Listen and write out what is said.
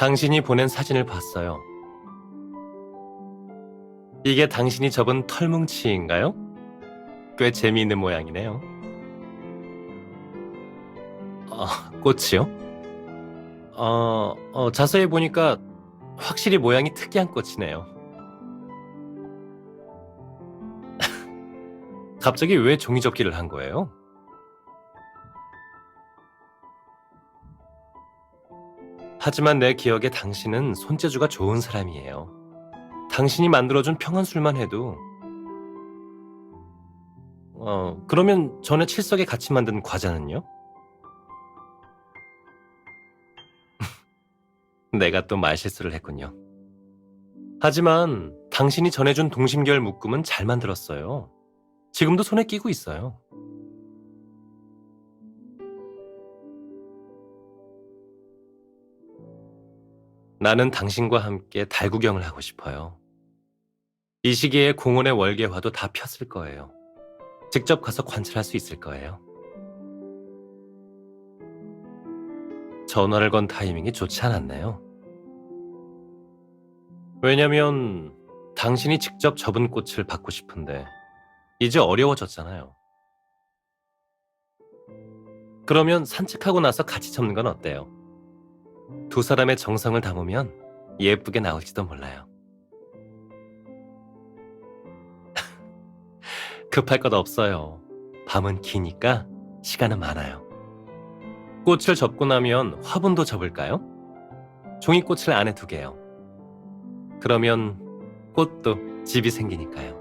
당신이 보낸 사진을 봤어요. 이게 당신이 접은 털뭉치인가요? 꽤 재미있는 모양이네요. 아, 꽃이요? 어, 어, 자세히 보니까 확실히 모양이 특이한 꽃이네요. 갑자기 왜 종이접기를 한 거예요? 하지만 내 기억에 당신은 손재주가 좋은 사람이에요. 당신이 만들어준 평안술만 해도 어, 그러면 전에 칠석에 같이 만든 과자는요? 내가 또 말실수를 했군요. 하지만 당신이 전해준 동심결 묶음은 잘 만들었어요. 지금도 손에 끼고 있어요. 나는 당신과 함께 달 구경을 하고 싶어요. 이 시기에 공원의 월계화도 다 폈을 거예요. 직접 가서 관찰할 수 있을 거예요. 전화를 건 타이밍이 좋지 않았나요? 왜냐면 당신이 직접 접은 꽃을 받고 싶은데 이제 어려워졌잖아요. 그러면 산책하고 나서 같이 접는 건 어때요? 두 사람의 정성을 담으면 예쁘게 나올지도 몰라요. 급할 것 없어요. 밤은 기니까 시간은 많아요. 꽃을 접고 나면 화분도 접을까요? 종이꽃을 안에 두게요. 그러면 꽃도 집이 생기니까요.